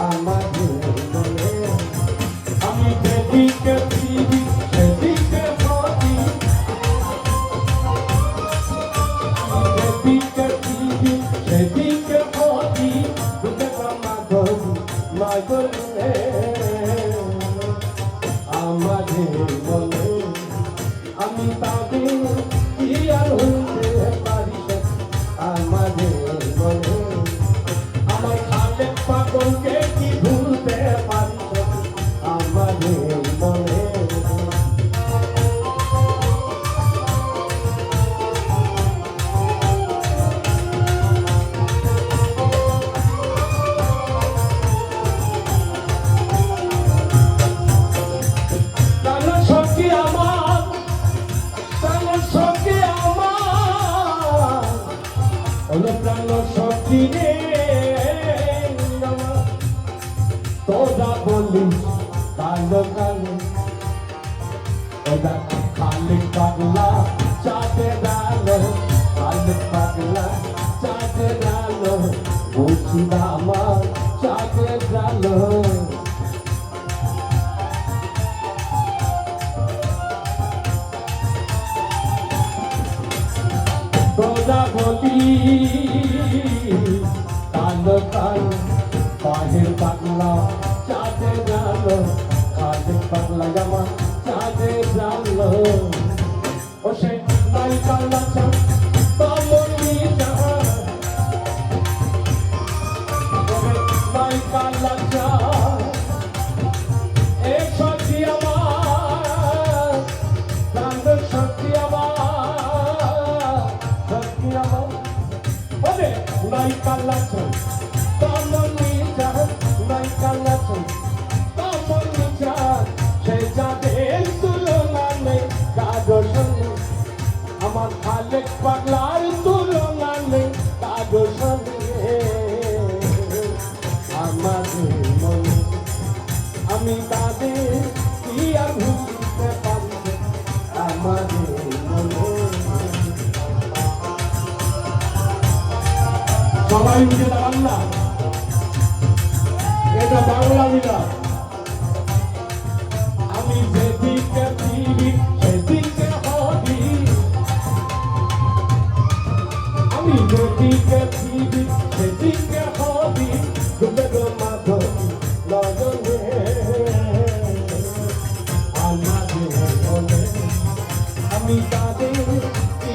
আমাদের মনে আমি যেদিকে ফিরি সেদিকে কালো সখী রে। তোরা বলিস কালো কালো। ওরা খালি পাগলা, চাঁদে ডালো। খালি পাগলা, চাঁদে ডালো। বুঝি আমার চাঁদে ডালো। তোরা কান্দ পাহের পাগলা ওরে নাই কালা চাঁদ তামনি চাঁদ নাই কালা চাঁদ তামনি চাঁদ সে চাঁদের তুলনা নেই কারও সঙ্গে আমার খালেক পাগলার তুলনা নেই কারও সঙ্গে আমাদের মনে, আমি তাদের কি আর ভুলতে পারব? আমাদের মনে সবাই উঠে দাঁড়ান না এটা বাংলা মিলা আমি যেদিকে ফিরি, সেদিকে হবি আমি যেদিকে ফিরি, সেদিকে হবি ডুবে মাধবী নজনে আমাদের আমি তাদের কি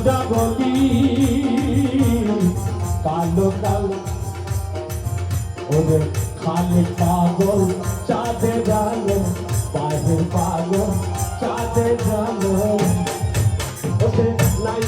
আর তো জগতি কালো কালো ওদের খালি পাগল, চাঁদে গেল পাহের পাগল, চাঁদে গেল ওদের নাই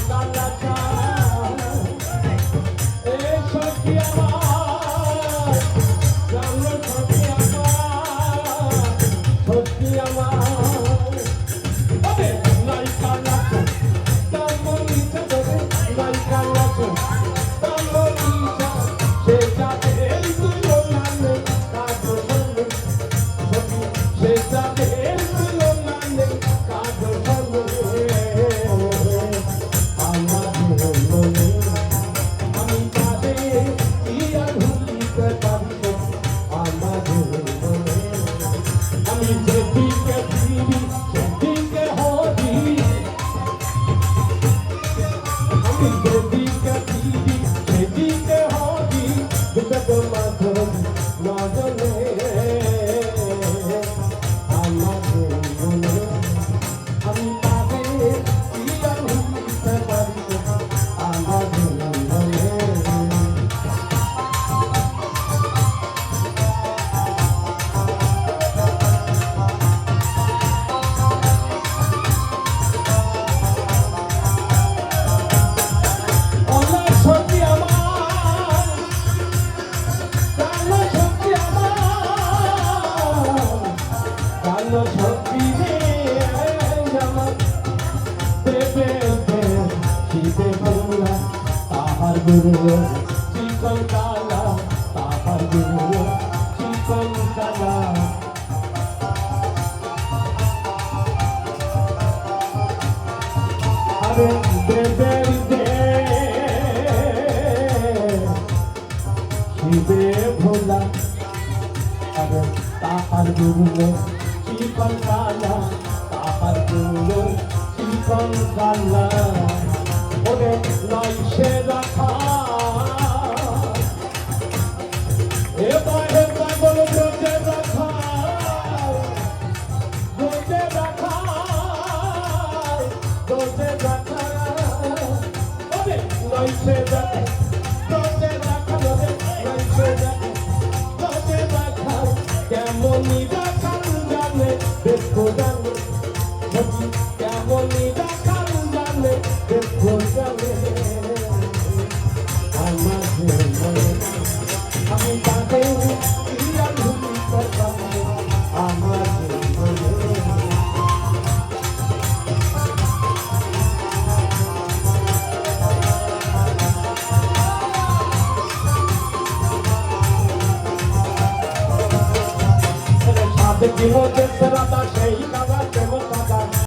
Thank you. গুরু চিকন কালা তাহার গুরু চিকন কালা। আরে দেবের দে শিবে ভোলা, আরে তাহার গুরু চিকন কালা তাহার গুরু চিকন কালা। ওরে নয় সে রাখা। এ বাহের পাগল ব্রজে রাখা। ব্রজে রাখা। ব্রজে রাখা। ওরে নয় সে রাখা। Serata